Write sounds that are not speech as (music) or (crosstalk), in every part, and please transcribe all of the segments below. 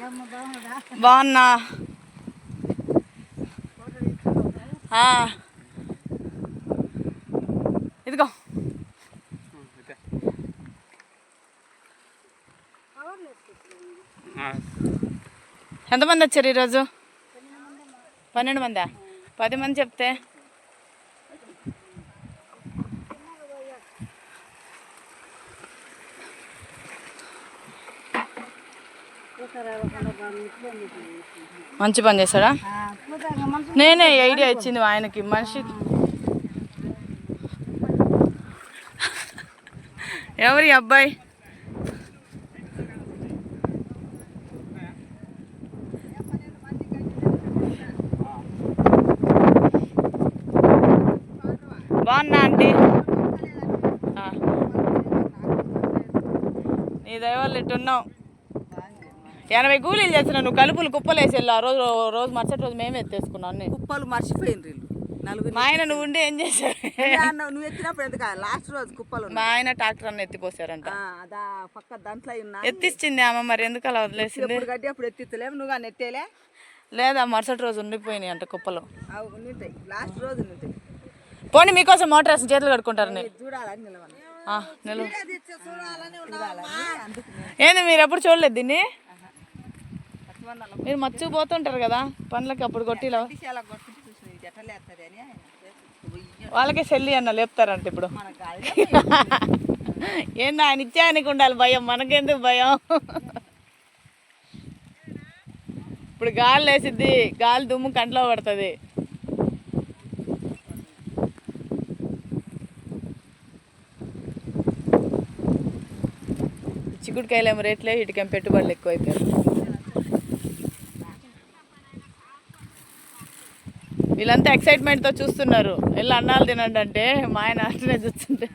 బాగున్నా. ఇదిగో. ఎంతమంది వచ్చారు ఈరోజు? పన్నెండు మందా? పది మంది చెప్తే. మంచి పని చేస్తాడా? నేనే ఐడియా ఇచ్చింది ఆయనకి మనిషి. ఎవరి అబ్బాయి? బాగున్నా ఆంటీ? నీ దయవల్ల ఇట్టున్నావు ఎనభై కూలీలు చేసిన నువ్వు కలుపులు కుప్పలు వేసి ఆ రోజు రోజు మరుసటి రోజు మేమే ఎత్తేసుకున్నాను నేను. కుప్పలు మర్చిపోయింది నలుగురు మా ఆయన నువ్వు ఉండి ఏం అన్నావు, నువ్వు ఎత్తినప్పుడు ఎందుకు లాస్ట్ రోజు కుప్పలు మా. ఆయన ట్రాక్టర్ అన్న ఎత్తిపోసారంట. పక్క దాంట్లో ఉన్నా ఎత్తిచ్చింది ఆమె మరి ఎందుకు అలా వదిలేసింది? గడ్డి అప్పుడు ఎత్తిత్తలేము నువ్వు కానీ ఎత్తేలే. లేదా మరుసటి రోజు ఉండిపోయినాయి అంట కుప్పలు. లాస్ట్ రోజు పోనీ మీకోసం మోటార్ వేసి చేతులు ఆ, నిలువు ఏంది మీరు ఎప్పుడు చూడలేదు దీన్ని? మీరు మచ్చు పోతుంటారు కదా పనులకి అప్పుడు ఉయ్య, వాళ్ళకే చెల్లి అన్న లేపుతారంట ఇప్పుడు. (laughs) ఏంది ఆయన ఇచ్చే ఆయనకి ఉండాలి భయం మనకెందుకు భయం? ఇప్పుడు గాలి లేసిద్ది గాలి దుమ్ము కంట్లో పడుతుంది. చిక్కుడుకాయలు ఏమో రేట్లే వీటికేం పెట్టుబడులు ఎక్కువ వీళ్ళంతా ఎక్సైట్మెంట్తో చూస్తున్నారు. వెళ్ళి అన్నాలు తినండి అంటే మా ఆయన అట్లనే చూస్తుంటే.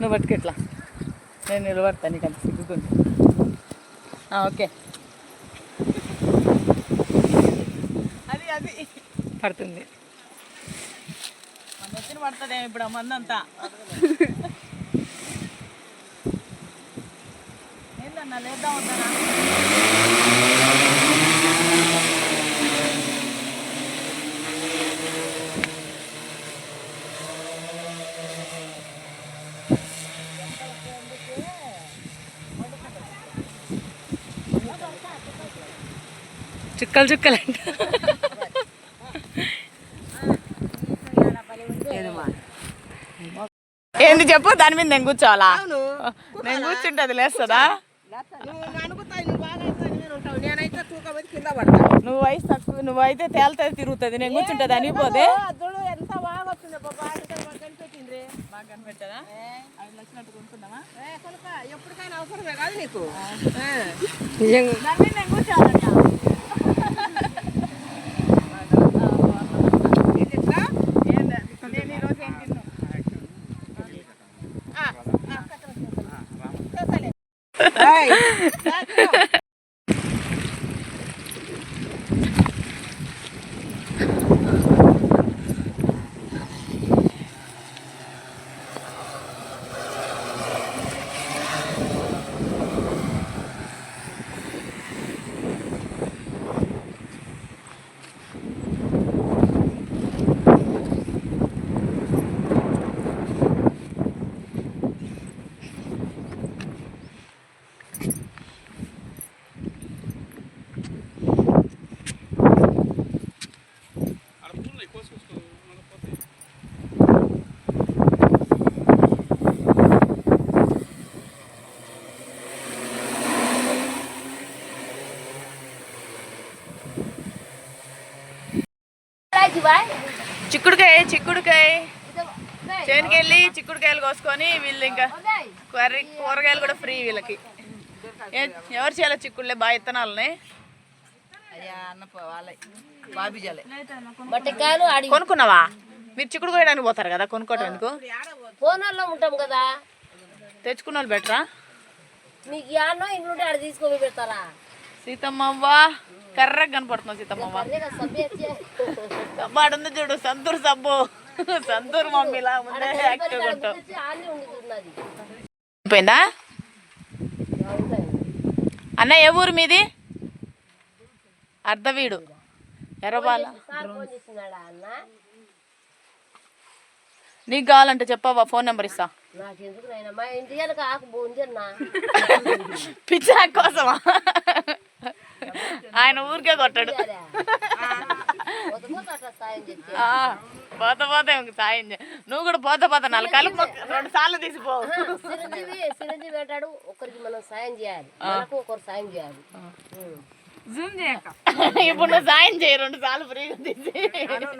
నువ్వు పట్టుకెట్లా నేను నిలబడతా నీకు అంత సిగ్గుతుంది ఓకే. అది అది. పడుతుంది. పడుతుంది ఇప్పుడు ఆ మంది ఏందన్నా లేదా వద్దనా? చుక్కలు చుక్కలు అంటే ఏంది చెప్పు దాని మీద నేను కూర్చోవాలా. నేను కూర్చుంటే అది లేస్తుందా? నువ్వు వయసు తక్కువ నువ్వు అయితే తేలుతుంది తిరుగుతుంది. నేను కూర్చుంటే అనిపోతే ఎప్పటికైనా అవసరమే కాదు నీకు. దాని మీద నేను కూర్చోవాలంట ఏంది అది? నేను ఈరోజు ఏం తిన్నాను చిక్కుడుకాయ. చేనుకి వెళ్ళి చిక్కుడుకాయలు కోసుకొని వీళ్ళు ఇంకా కర్రీ కూరగాయలు కూడా ఫ్రీ వీళ్ళకి. ఎవరు చేయాలి చిక్కుడులే బాగా ఇత్తనాలని. కొనుక్కున్నావా? మీరు చిక్కుడు కోయడానికి పోతారు కదా కొనుక్కోవటం ఎందుకు? ఫోన్లో ఉంటాం కదా. తెచ్చుకున్న వాళ్ళు బెటరా? మీకు యాన్నో ఇంట్లో ఆడ తీసుకొని పెడతారా? సీతమ్మవ్వా. కర్రగా కనపడుతున్నావు సీతమ్మ. వాడుంది చూడు సంతూర్ సబ్బు. సంతూర్ మమ్మీలా ముందే యాక్టివ్గా ఉంటావు. అన్న ఏ ఊరు మీది? అర్ధవీడు. ఎర్రబాల నీకు కావాలంటే చెప్పవా ఫోన్ నెంబర్ ఇస్తా. (laughs) పిచ్చా కోసమా? ఆయన ఊరికే కొట్టాడు. పోతే పోతే సాయం. నువ్వు కూడా పోత పోత నాలుగు కలుపు మొక్క రెండు సార్లు తీసిపో. చిరంజీవి చిరంజీవి అంటాడు ఒకరికి మనం సాయం చేయాలి. మనకు ఒకరు సాయం చేయాలి. ఉం. ఇప్పుడు నువ్వు సాయం చేయి రెండు సార్లు ఫ్రీగా తీసి.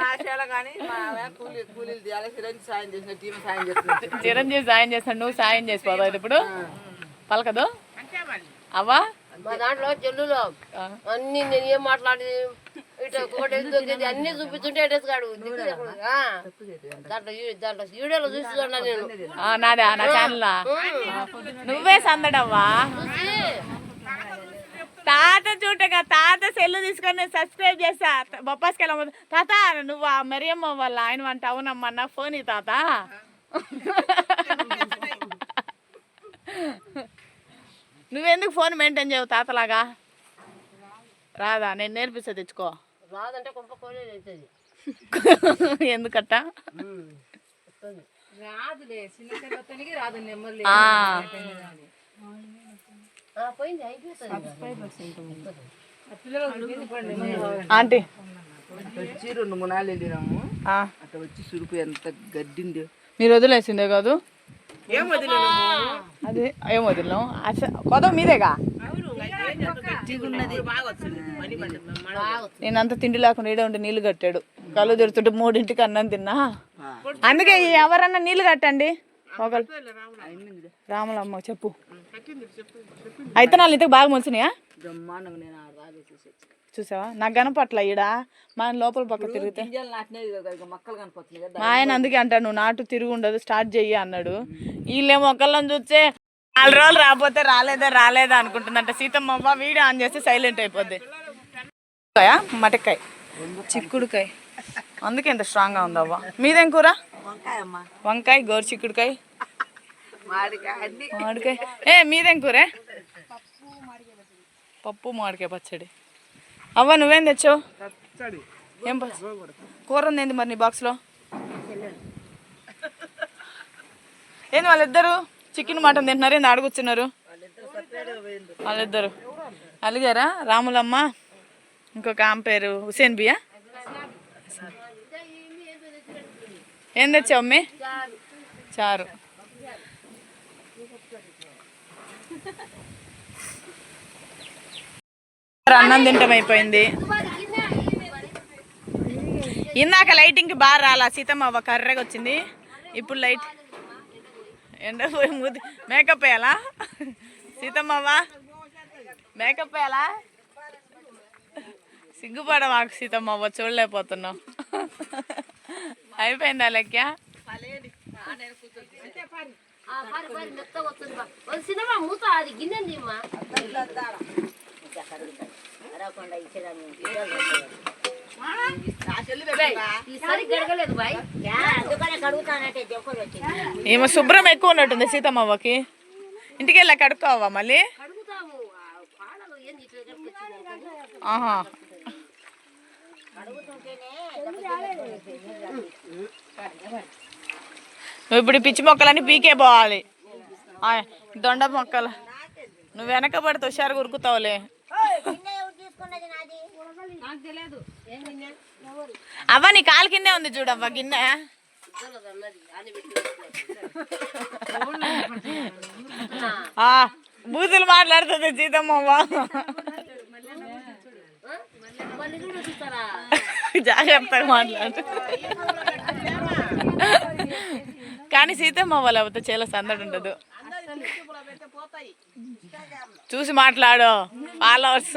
నా చేల కానీ మా ఆమె కూలీ కూలీలు తీయాలి. సిరంజి సాయం చేసిన టీం సాయం చేస్తుంది. చిరంజీవి సాయం చేస్తాడు నువ్వు సాయం చేసిపోతావు ఇప్పుడు. పలకదు. అవ్వా? మా దాంట్లో చెల్లులో ఆ. అన్ని నేను ఏం మాట్లాడి ఇటు ఒకటి దొరికింది అన్ని చూపిస్తుంటే అడ్రస్ కాడు. దాంట్లో దాంట్లో వీడియోలో చూస్తున్నా నేను. ఆ, నాదా నా ఛానల్ నువ్వే సందడవ్వా? తాత చూడగా తాత సెల్లు తీసుకొని సబ్స్క్రైబ్ చేస్తా. బొప్పాస్కి వెళ్ళ తాత నువ్వు? ఆ మరియమ్మ వాళ్ళ ఆయన వంట అవునమ్మా నా ఫోన్ ఈ తాత (laughs) నువ్వెందుకు ఫోన్ మెయింటైన్ చేయవు తాతలాగా? రాదా నేను నేర్పిస్తా తెచ్చుకో. రాదంటే (laughs) ఎందుకట్ట? ఆ, పోయింది అయిపోతుంది. ఆంటీ. వచ్చి రెండు మూడు నాళ్ళు వెళ్ళినాము. అక్కడ వచ్చి సురుపు ఎంత గడ్డింది. మీరు వదిలేసిందే కాదు? ఏం అదే ఏం వదిలేం అస కొద మీదేగా. నేనంత తిండి లేకుండా ఈడే ఉండి నీళ్ళు కట్టాడు. కళ్ళు తిరుగుతుంటే మూడింటికి అన్నం తిన్నా. అందుకే ఈ ఎవరన్నా నీళ్ళు కట్టండి. ఒకళ్ళు. రాములమ్మ చెప్పు. అయితే నాలుగు ఇంతకు బాగా మొలిచినాయా? బ్రహ్మాండంగా నేను ఆడ రాగేసేసి చూసావా? నాకు కనపట్ల ఈడ. మన లోపల పక్క తిరిగితే. మా ఆయన అందుకే అంటాడు నువ్వు నాటు తిరుగు ఉండదు స్టార్ట్ చెయ్యి అన్నాడు. వీళ్ళేమో ఒకళ్ళని చూస్తే నాలుగు రోజులు రాకపోతే రాలేదా రాలేదా అనుకుంటుందంట. సీతమ్మ అవ్వ వీడియో ఆన్ చేస్తే సైలెంట్ అయిపోద్ది. మటకాయ చిక్కుడుకాయ. అందుకే ఇంత స్ట్రాంగ్గా ఉందవ్వ. మీదేం కూర? వంకాయ గోరు చిక్కుడుకాయ. మామిడికాయ. ఏ మీదేం కూరే? పప్పు మామిడికాయ పచ్చడి. అవ్వ నువ్వేం తెచ్చావు? ఏం కూర ఉంది మరి నీ బాక్స్లో? ఏంది వాళ్ళిద్దరు? చికెన్ మటన్ తింటున్నారు. ఏంది అడుగుతున్నారు వాళ్ళిద్దరు. అలిగారా? రాములమ్మ? ఇంకొక ఆమె పేరు హుసేన్ బియా? ఏం తెచ్చావు అమ్మి? చారు. అన్నం తింటం అయిపోయింది. ఇందాక లైటింగ్కి బాగా రాలా. సీతమ్మ కర్రగా వచ్చింది. ఇప్పుడు లైట్ ఎండ పోయి మూతి మేకప్ వేయాలా? సీతమ్మవ్వ మేకప్ వేయాలా? సిగ్గుపడ మాకు సీతమ్మవ్వ చూడలేకపోతున్నాం. అయిపోయిందా లెక్క? సినిమా మూత అది గిన్నె తీమ్మా. ఈసారి గడగలేదు బాయ్. ఏమో శుభ్రం ఎక్కువ ఉన్నట్టుంది సీతమ్మ అవ్వకి ఇంటికి వెళ్ళా కడుక్కోవా మళ్ళీ? ఆహా. నువ్వు ఇప్పుడు పిచ్చి మొక్కలన్నీ పీకే పోవాలి. ఆ, దొండ మొక్కలు. నువ్వు వెనక పడితే హుషారు ఉరుకుతావులే. అవ్వ నీ కాలు కిందే ఉంది చూడవ్వ గిన్నె. బూతులు మాట్లాడుతుంది సీతమ్మవ్వ. జాగ్రత్తగా మాట్లాడు. కానీ సీతమ్మ వాళ్ళ అవుతే చాలా సందడి ఉండదు. చూసి మాట్లాడు. ఫాలోవర్స్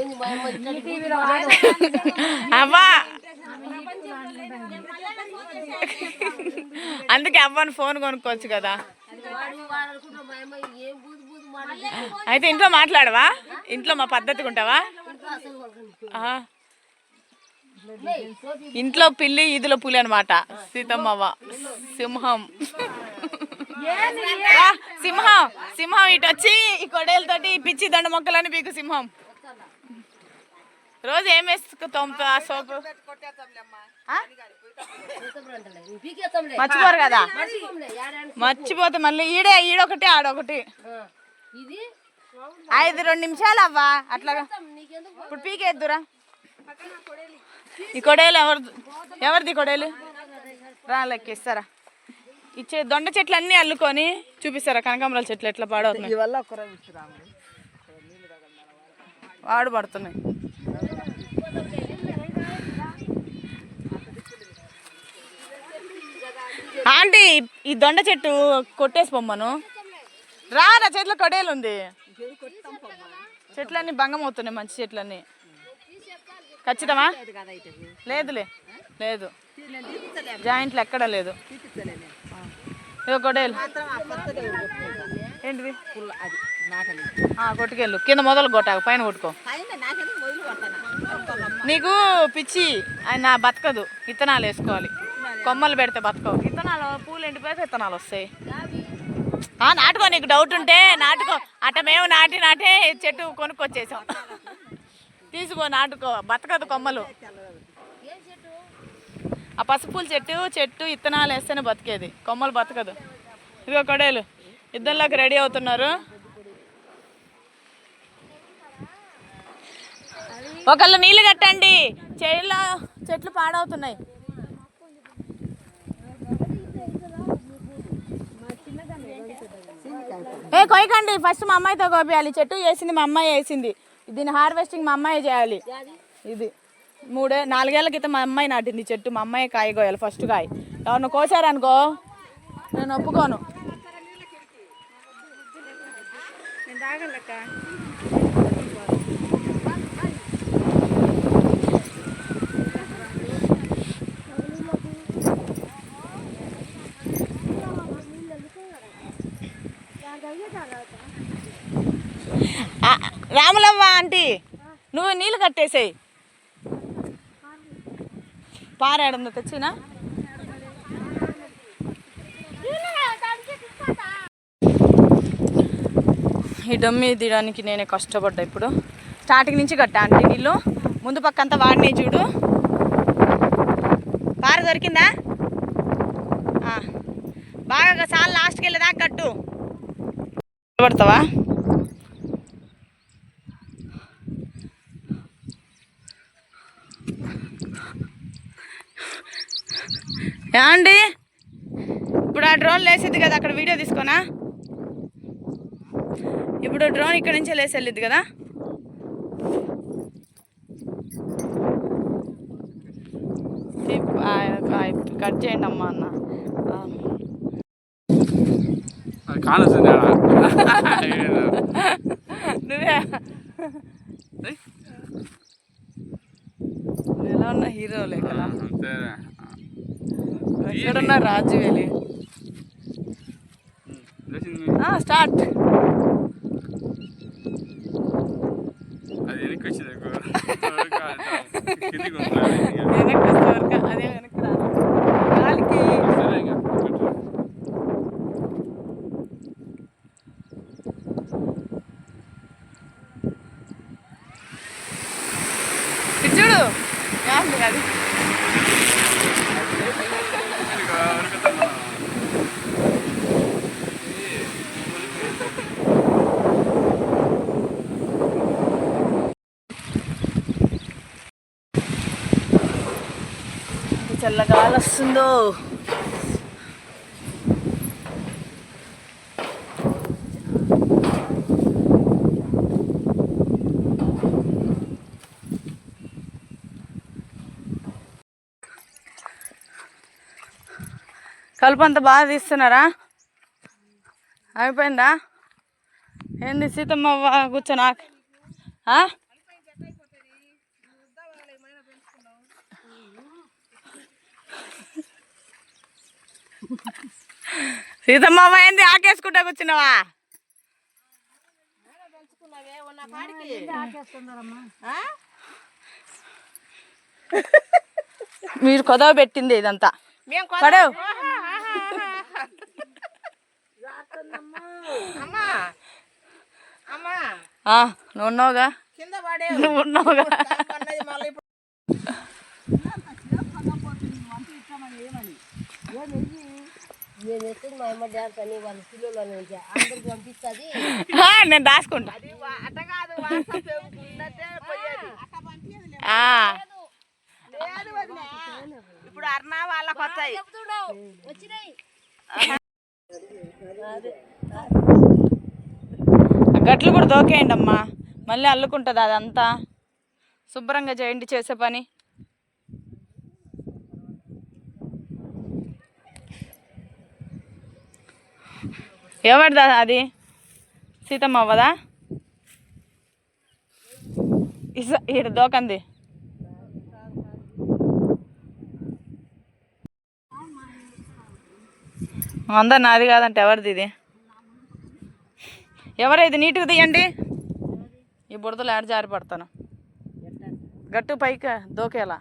ఏంది అవ్వా. అందుకే అవ్వని ఫోన్ కొనుక్కోవచ్చు కదా. అయితే ఇంట్లో మాట్లాడవా? ఇంట్లో మా పద్ధతిగా ఉంటావా? ఇంట్లో పిల్లి ఈదులో పులి అనమాట సీతమ్మవ్వ. సింహం. సింహం. సింహం ఇటు వచ్చి ఈ కొడేలతోటి పిచ్చి దండ మొక్కలని పీకు సింహం. రోజు ఏం వేసుకు తోముతా ఆ? సోపు మర్చిపోరు కదా? మర్చిపోతే మళ్ళీ ఈడే ఈడొకటి ఆడొకటి. ఐదు రెండు నిమిషాలు అవ్వా. నీకెందుకు ఇప్పుడు పీకేద్దురా. ఈ కొడేలు ఎవరిది ఎవరిది కొడేలు? రా లెక్కిస్తారా. ఇచ్చే దొండ చెట్లు అన్నీ అల్లుకొని చూపిస్తారా? కనకాంబరాల చెట్లు ఎట్లా పాడవుతున్నాయి? వాడు పడుతున్నాయి. ఆంటీ ఈ దొండ చెట్టు కొట్టేసి పొమ్మను. రా నా చేతిలో కొడేలు ఉంది. చెట్లన్నీ భంగం అవుతున్నాయి మంచి చెట్లన్నీ. ఖచ్చితమా? లేదులే. లేదు. జాయింట్లు ఎక్కడ లేదు. ఇదిగో కొడేలు ఏంటిది? కొట్టుకెళ్ళు. కింద మొదలు కొట్టాక. పైన కొట్టుకో నీకు పిచ్చి ఆయన బతకదు. విత్తనాలు వేసుకోవాలి. కొమ్మలు పెడితే బతకవు. విత్తనాలు పూలు ఎండిపోయాక విత్తనాలు వస్తాయి. ఆ, నాటుకో నీకు డౌట్ ఉంటే నాటుకో. అట్ట మేము నాటి నాటే చెట్టు కొనుక్కొచ్చేసాం. తీసుకో నాటుకో బతకదు కొమ్మలు. ఆ పసుపుల చెట్టు చెట్టు ఇత్తనాలు వేస్తేనే బతికేది. కొమ్మలు బతకదు. ఇదిగో కొడేలు. ఇద్దరిలోకి రెడీ అవుతున్నారు. ఒకళ్ళు నీళ్ళు కట్టండి. చెట్ల చెట్లు పాడవుతున్నాయి. ఏ కొయ్యకండి. ఫస్ట్ మా అమ్మాయితో కోపియాలి. చెట్టు వేసింది మా అమ్మాయి వేసింది. దీని హార్వెస్టింగ్ మా అమ్మాయి చేయాలి. ఇది మూడే నాలుగేళ్ళ క్రితం మా అమ్మాయి నాటింది చెట్టు. మా అమ్మాయి కాయ కోయాలి ఫస్ట్ కాయ. ఎవరిని కోసారనుకో నేను ఒప్పుకోను. రాములమ్మ ఆంటీ నువ్వు నీళ్ళు కట్టేసేయి. పారాడుందో తెచ్చినా? ఈ డమ్మి తీయడానికి నేనే కష్టపడ్డా ఇప్పుడు. స్టార్టింగ్ నుంచి కట్టా ఆంటీ నీళ్ళు. ముందు పక్క అంతా వాడినాయి చూడు. పార దొరికిందా? బాగా చాలా లాస్ట్కి వెళ్ళేదాకా కట్టు. పడతావా? ఏమండి? ఇప్పుడు ఆ డ్రోన్ లేసిద్ది కదా అక్కడ వీడియో తీసుకోనా? ఇప్పుడు డ్రోన్ ఇక్కడ నుంచి లేసి వెళ్ళిద్ది కదా కట్ చేయండి అమ్మా అన్న. కానొస్తుంది. నువ్వే. ఎలా ఉన్నా హీరోలే కదా. అంతే ఎక్కడున్నా రాజు వెళ్ళి. స్టార్ట్. అది వెనక్కి వచ్చింది (laughs) ఎక్కువ. త్వరగా అంతా కిందికి ఉంటుంది. ఇక వెనక్కి వస్తే వరకు అదే వెనక్కి రా గాలికి సరే ఇక పెట్టు. ఇటు చూడు ఏమంది అది ఇక ఉరుకుతాం. ఎంత చల్లగాలి వస్తుందో కలుపు అంత బాగా తీస్తున్నారా? అయిపోయిందా? ఏంది సీతమ్మ కూర్చొని నాకు ఆ? సీతమ్మ ఏంది ఆకేసుకుంటా కూర్చున్నావా? మీరు కొదవ పెట్టింది ఇదంతా. పడవు. ఆ, నువ్వు ఉన్నావుగా? నేను ఎత్తుకు మా అమ్మ డ్యాన్స్ అని వాళ్ళ పిల్లలు అని ఉంటే అందరికి పంపిస్తుంది. (laughs) ఆ, నేను దాచుకుంటా కాదు. ఇప్పుడు అర్నా వాళ్ళకి వస్తాయి. వచ్చినాయి. గట్లు కూడా దోకేయండి అమ్మా మళ్ళీ అల్లుకుంటుంది అదంతా. శుభ్రంగా చేయండి చేసే పని. ఎవరిదా అది? సీతమ్మ అవ్వదా ఇస ఈడ దోకంది. అందరు నాది కాదంటే ఎవరిది ఇది? ఎవరైతే నీట్గా తీయండి. ఈ బురదలు ఆడ జారి పడతాను. గట్టు పైకి దోకేలా.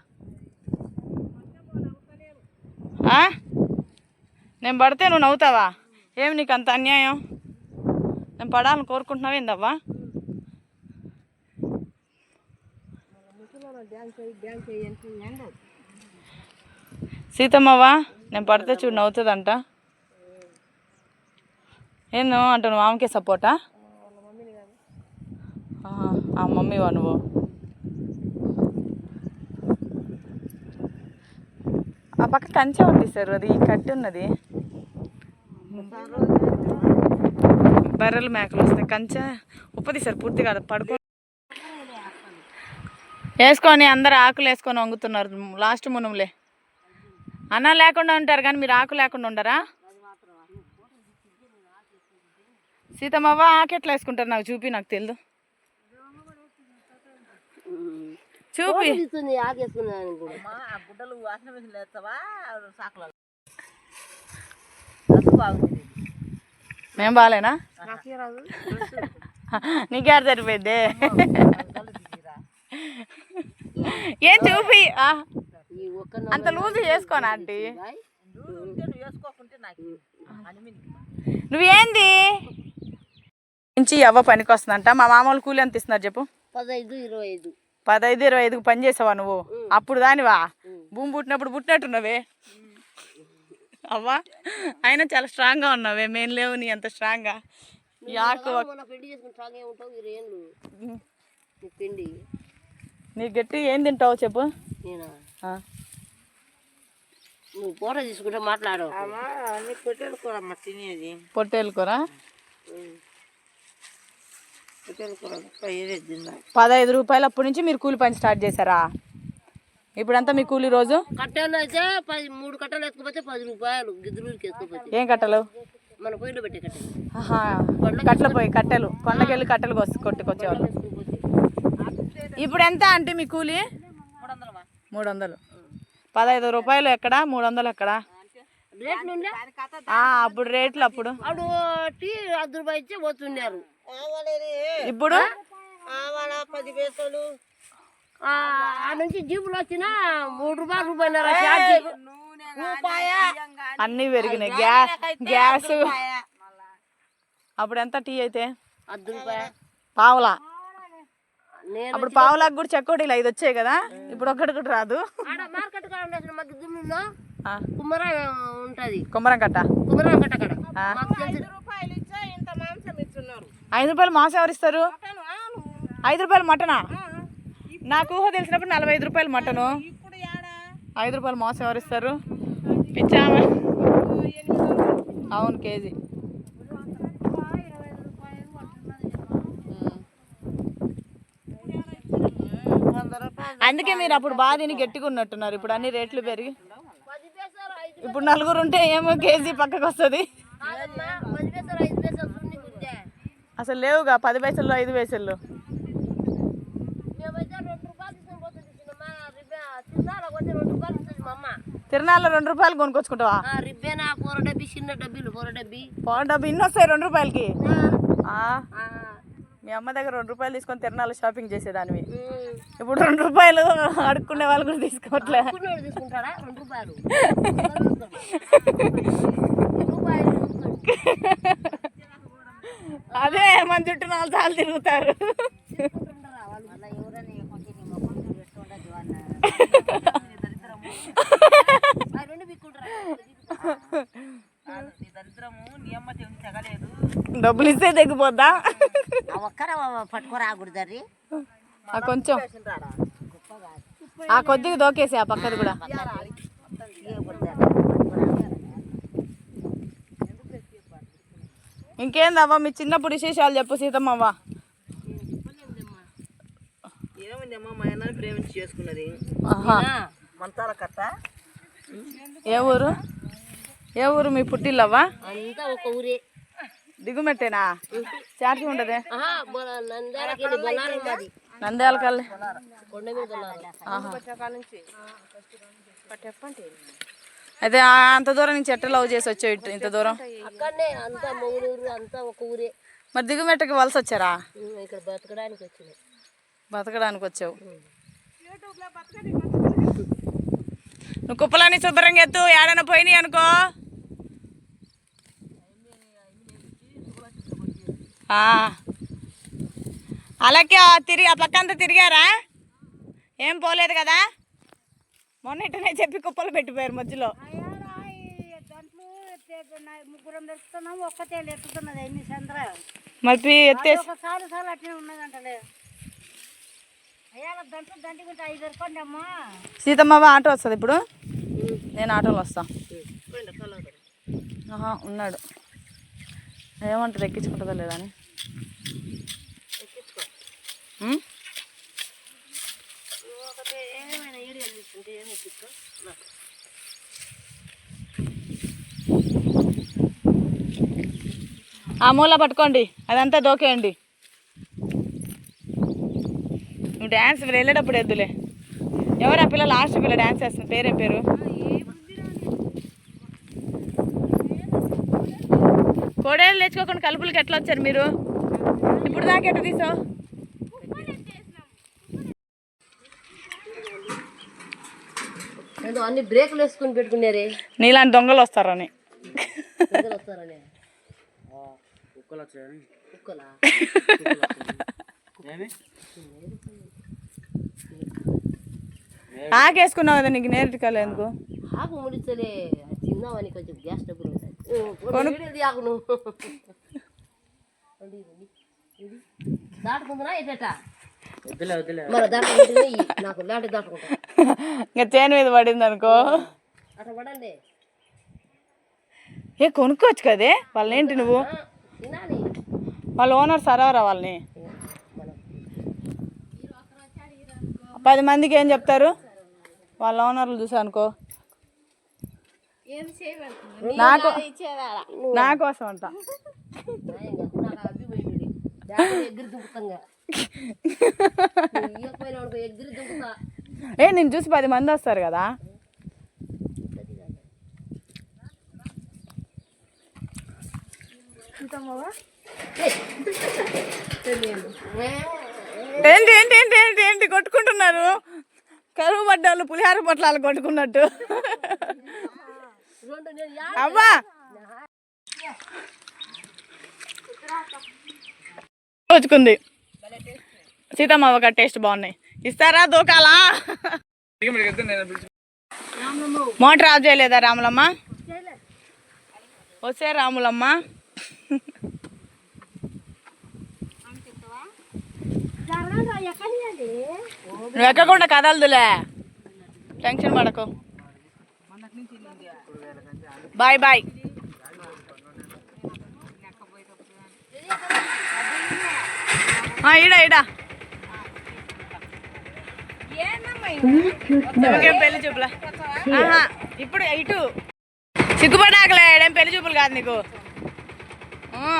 నేను పడితే నువ్వు నవ్వుతావా? ఏమి నీకు అంత అన్యాయం? నేను పడాలని కోరుకుంటున్నావు ఏందవ్వా? సీతమ్మవ్వా నేను పడితే చూడు నవ్వుతుందంట. ఏందో అంట నువ్వు ఆమెకే సపోర్టా? ఆ మమ్మీవా నువ్వు. ఆ పక్క కంచె ఉంది సార్ అది కట్టి ఉన్నది బర్రెలు మేకలు వస్తాయి. కంచె? ఉప్పది సార్ పూర్తిగా పడుకో. వేసుకొని అందరు ఆకులు వేసుకొని వంగుతున్నారు. లాస్ట్ మునుములే. అన్నం లేకుండా ఉంటారు కానీ మీరు ఆకు లేకుండా ఉండరా? సీతమ్మవ్వ ఆకు ఎట్లా వేసుకుంటారు? నాకు చూపి నాకు తెలియదు చూపి. ఆకేసుకున్నాను మేం బాగాలేనా నీకే సరిపోయింది ఏం చూపి అంత లూజ్ చేసుకోనా ఆంటీ? నువ్వేంది? నుంచి ఎవ్వ పనికి వస్తుందంట. మా మామూలు కూలి ఎంత ఇస్తున్నారు చెప్పు? పదహైదు ఇరవై ఐదు. పదహైదు ఇరవై ఐదుకు పని చేసావా నువ్వు? అప్పుడు దానివా? భూమి పుట్టినప్పుడు పుట్టినట్టున్నావే? అవ్వా? అయినా చాలా స్ట్రాంగ్గా ఉన్నావే. మేము లేవు నీ అంత స్ట్రాంగ్గా ఏళ్ళు నీ పిండి. నీ గట్టి ఏం తింటావు చెప్పు? నేనా? ఆ. నువ్వు ఫోటో తీసుకుంటే మాట్లాడు. పెట్టెలు కూర అమ్మ తినేది. పొట్టేలు కూర? పెట్టెలు కూర ఏదే తిన్నా. పదహైదు రూపాయలు అప్పటి నుంచి మీరు కూలి పని స్టార్ట్ చేశారా? ఇప్పుడంతా మీ కూలి రోజు? కట్టెలు అయితే పది మూడు కట్టెలు ఎత్తుకుపోతే పది రూపాయలు. గిద్దలూరికి ఎత్తుకుపోతే ఏం కట్టలు? మన పొయ్యిలో పెట్టే కట్టెలు. పోయి కట్టెలు. కొండకెళ్ళి కట్టెలు కోసి కొట్టుకొచ్చేవాళ్ళు. ఇప్పుడు ఎంత అంటే మీ కూలి? మూడు వందలు పదహైదు రూపాయలు ఎక్కడ? మూడు వందలు ఎక్కడ అప్పుడు రేట్లు అప్పుడు. ఇప్పుడు? ఆవాల పది పైసలు. ఆ నుంచి జీపులు వచ్చినా మూడు రూపాయలు రూపాయన్నర ఛార్జీ రూపాయ? అన్నీ పెరిగినాయి. Gas gas. అప్పుడు ఎంత టీ అయితే? పావులా. నేను అప్పుడు పావులకు కూడా చెక్కోడీలు ఐదు వచ్చాయి కదా? ఇప్పుడు ఒక్కటి కూడా రాదు. మార్కెట్ కుమ్మరా ఉంటది. కుమ్మరం కట్ట. కుమ్మరా కట్ట కాడ. ఐదు రూపాయలు మాసం ఎవరు ఇస్తారు. ఐదు రూపాయలు మటనా? నాకు ఊహ తెలిసినప్పుడు నలభై ఐదు రూపాయలు మటను. ఇప్పుడు యాడా ఐదు రూపాయలు మాసం ఎవరు ఇస్తారు? పిచ్చామా. అవును కేజీ. అందుకే మీరు అప్పుడు బాగా తిని గట్టిగా ఉన్నట్టున్నారు. ఇప్పుడు అన్ని రేట్లు పెరిగి. ఇప్పుడు నలుగురు ఉంటే ఏమో కేజీ పక్కకు వస్తుంది. అసలు లేవుగా పది పైసలు ఐదు పైసలు మేమైతే రెండు రూపాయలు తీసుకొని పోతుంది చిన్నమ్మ రిబ్బ తిన్నారా కొద్ది రెండు రూపాయలు ఇస్తుంది మా అమ్మ తిరణాల్లో రెండు రూపాయలు కొనుక్కొచ్చుకుంటావా ఆ, రిబ్బేనా? కూర డబ్బి చిన్న డబ్బీలు కూర డబ్బి. పవన్ డబ్బు ఇన్ని వస్తాయి రెండు రూపాయలకి? మీ అమ్మ దగ్గర రెండు రూపాయలు తీసుకొని తిరణాలు షాపింగ్ చేసేదానివి. ఇప్పుడు రెండు రూపాయలు అడుక్కునే వాళ్ళు కూడా తీసుకోవట్లే. అదే మన చుట్టూ నాలుగు సార్లు తిరుగుతారు ఆ రెండు బిక్కుంటారా దరిద్రము నీ అమ్మ దేవుని తెగలేదు డబ్బులు ఇస్తే తెగిపోద్దా? ఒక్కర పట్టుకోరాకూడదు ఆ కొంచెం. ఆ కొద్దిగా దోకేసి ఆ పక్కది కూడా. ఇంకేందవ్వా మీ చిన్నప్పుడు విశేషాలు చెప్పు సీతమ్మవ్వ. ఏమైందమ్మా మా అన్నని ప్రేమించి చేసుకున్నది. మంతాల కట్ట ఏ ఊరు? ఏ ఊరు మీ పుట్టిల్లవ్వా? అంతా ఒక ఊరే. దిగుమెట్టేనా చార్జీ ఉండదే. నంద్యాల కల్లి. అయితే అంత దూరం నుంచి ఎట్ట లవ్ చేసి వచ్చావు ఇంత దూరం? అంతా అంతా ఒక ఊరే. మరి దిగుమెట్టకి వలస వచ్చారా? ఇక్కడ బతకడానికి వచ్చినాయి బతకడానికి వచ్చావు నువ్వు కుప్పలన్నీ శుభ్రంగా ఎత్తు ఏడైనా పోయినాయి అనుకో. అలాగే తిరిగి ఆ పక్కంతా తిరిగారా? ఏం పోలేదు కదా? మొన్న ఇట్టనే చెప్పి కుప్పలు పెట్టిపోయారు మధ్యలో. మరి ఎత్తేసి ఒకసారి సార్లు అట్లనే ఉన్నదంటలే అయ్యా దంట దంటుకుంటే ఐదు దొరకండి అమ్మా సీతమ్మ ఆటో వస్తుంది ఇప్పుడు. నేను ఆటోలో వస్తా. ఆహా ఉన్నాడు. ఏమంటారు ఎక్కించుకుంటుందా లేదా అని? ఆ మూల పట్టుకోండి అదంతా దోకేయండి. నువ్వు డ్యాన్స్ వెళ్ళేటప్పుడు ఎద్దులే ఎవరు ఆ పిల్ల లాస్ట్ పిల్ల డ్యాన్స్ చేస్తుంది? పేరేం పేరు? కోడేళ్ళు తెచ్చుకోకుండా కలుపులకి ఎట్లా వచ్చారు మీరు? ఇప్పుడు దాకా ఎట్లా తీసావు? అన్ని బ్రేకులు వేసుకుని పెట్టుకున్నారే. నీలాంటి దొంగలు వస్తారని. వస్తారని. ఆకేసుకున్నావు కదా నీకు నేర్చుకోలే ఎందుకు? ఆకు ముడిచలే తిన్నామని కొంచెం గ్యాస్ డబ్బులు ఉంటాయి లాంటి దాటుకుంటా. ఇంకా చేను మీద పడింది అనుకో. ఏ కొనుక్కోవచ్చు కదే? వాళ్ళని ఏంటి నువ్వు? వాళ్ళ ఓనర్ సరవరా వాళ్ళని? పది మందికి ఏం చెప్తారు? వాళ్ళ ఓనర్లు చూసా అనుకో. నాకు నా కోసం అంట. ఏ నేను చూసి పది మంది వస్తారు కదా. ఏంటి ఏంటి ఏంటి ఏంటి ఏంటి కొట్టుకుంటున్నారు? కరువు పడ్డాళ్ళు పులిహార పొట్లాలు కొట్టుకున్నట్టు. అవ్వా! వచ్చుకుంది సీతమ్మ ఒక టేస్ట్ బాగున్నాయి. ఇస్తారా దూకాలా? మోటార్ ఆఫ్ చేయలేదా రాములమ్మ? వస్తే రాములమ్మ. నువ్వు ఎక్కకుండా కదలదులే టెన్షన్ పడకు. Bye bye. ఆ, ఈడ ఈడ. పెళ్ళి చూపులా? ఆహా, ఇప్పుడు ఇటు. సిగ్గుపడాకలే ఏడేం పెళ్ళి చూపులు కాదు నీకు. ఆ.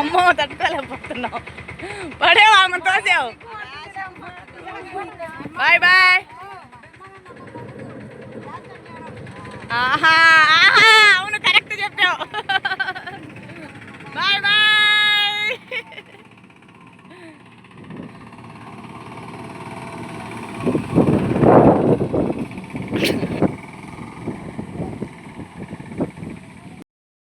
అమ్మో తట్టుకోలేకపోతున్నావు. పడేవా ఆమె తోసావు. Bye bye. ఆహా ఆహా అవును కరెక్ట్ చెప్పావు. బాయ్ బాయ్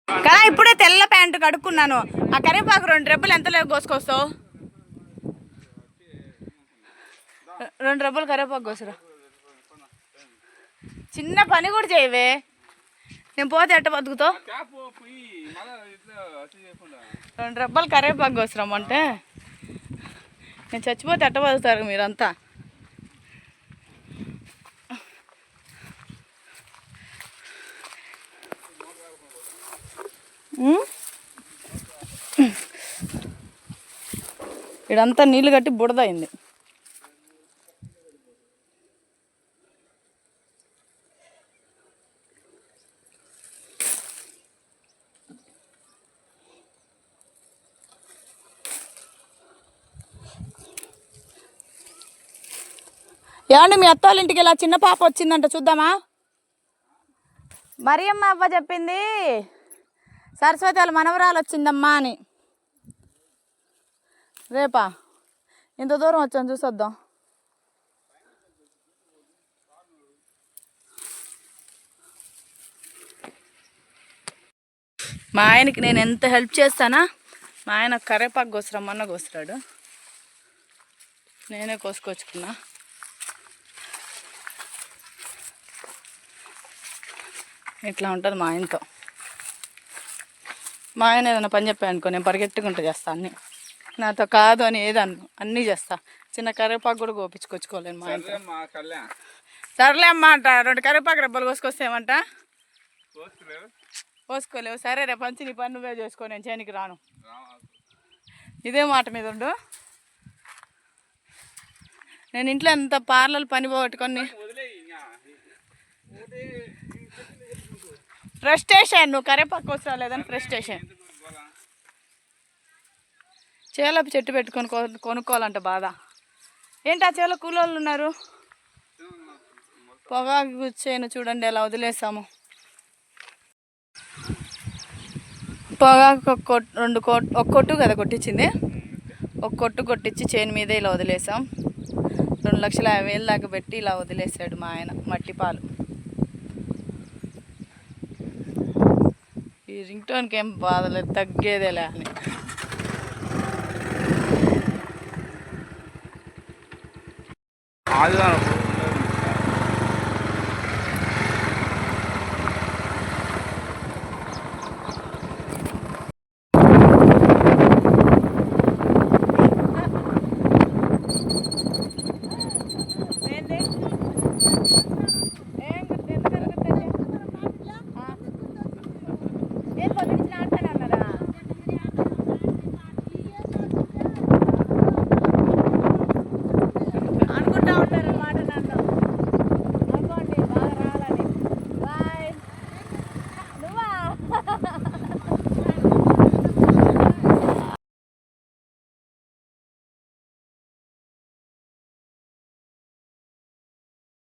కదా ఇప్పుడే తెల్ల ప్యాంటు కడుక్కున్నాను. ఆ కరివేపాకు రెండు రెబ్బలు ఎంత లేవు కోసుకొస్తావు రెండు రెబ్బలు కరివేపాకు కోసరా. చిన్న పని కూడా చేయవే. నేను పోతే ఎట్ట బతుకుతావు? పోయి రెండు రెబ్బలు కరివేపాకు కోసరమ్మంటే. నేను చచ్చిపోతే ఎట్ట బతుకుతారు మీరంతా? ఉమ్? ఇడంతా నీళ్ళు కట్టి బుడదైంది. ఏమండి మీ అత్తోళ్ళింటికి ఇలా చిన్న పాప వచ్చిందంట చూద్దామా? మరియమ్మ అవ్వ చెప్పింది సరస్వతి వాళ్ళ మనవరాలు వచ్చిందమ్మా అని. రేపా? ఇంత దూరం వచ్చాను చూసొద్దాం. మా ఆయనకి నేను ఎంత హెల్ప్ చేస్తానా? మా ఆయన కరేపాకు కోసరమ్మన్న కోసరాడు. నేనే కోసుకొచ్చుకున్నా. ఇట్లా ఉంటుంది మా ఆయనతో. మా ఆయన ఏదైనా పని చెప్పాను అనుకో నేను పరిగెట్టుకుంటూ చేస్తా అన్ని. నాతో కాదు అని ఏదన్ను అన్నీ చేస్తా. చిన్న కరివేపాకు కూడా కోపించుకొచ్చుకోలేను మా సర్లే అమ్మ అంట రెండు కరివేపాకు రెబ్బలు కోసుకొస్తేమంట కోసుకోలేవు. సరే రేపు పంచి నీ పని నువ్వే చేసుకో నేను చేయనికి రాను. ఇదే మాట మీద ఉండు. నేను ఇంట్లో ఎంత పార్లర్ పని పోగొట్టుకొని ఫ్రస్ట్రేషన్ నువ్వు కరేపాకు వస్తా లేదని ఫ్రస్ట్రేషన్ చేలపు చెట్టు పెట్టుకొని కొనుక్కోవాలంట బాధ. ఏంటి ఆ చేలో కూలోళ్ళు ఉన్నారు? పొగాకు చేను చూడండి ఎలా వదిలేసాము. పొగాకు రెండు కొట్ ఒక కొట్టు కదా కొట్టించింది? ఒక కొట్టు కొట్టించి చేను మీదే ఇలా వదిలేసాం. రెండు లక్షల యాభై వేలు దాకా పెట్టి ఇలా వదిలేసాడు మా ఆయన మట్టి పాలు. ఈ రింగ్ టోన్కి ఏం బాధలేదు తగ్గేదేలే అని. 아유, 알았어.